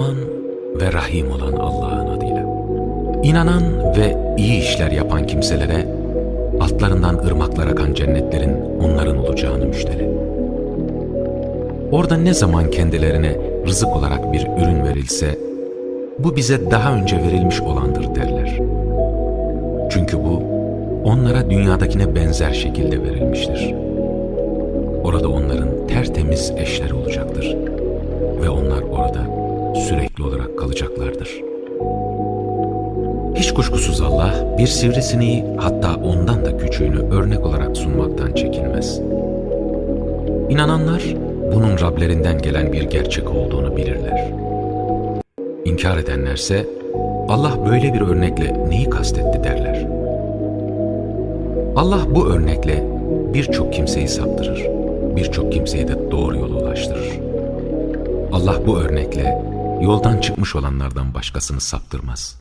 Rahman ve Rahim olan Allah'ın adıyla. İnanan ve iyi işler yapan kimselere altlarından ırmaklar akan cennetlerin onların olacağını müjdele. Orada ne zaman kendilerine rızık olarak bir ürün verilse, bu bize daha önce verilmiş olandır derler. Çünkü bu, onlara dünyadakine benzer şekilde verilmiştir. Orada onların tertemiz eşleri olacaktır ve onlar orada sürekli olarak kalacaklardır. Hiç kuşkusuz Allah bir sivrisineği hatta ondan da küçüğünü örnek olarak sunmaktan çekinmez. İnananlar bunun Rablerinden gelen bir gerçek olduğunu bilirler. İnkar edenlerse Allah böyle bir örnekle neyi kastetti derler. Allah bu örnekle birçok kimseyi saptırır, birçok kimseyi de doğru yola ulaştırır. Allah bu örnekle yoldan çıkmış olanlardan başkasını saptırmaz.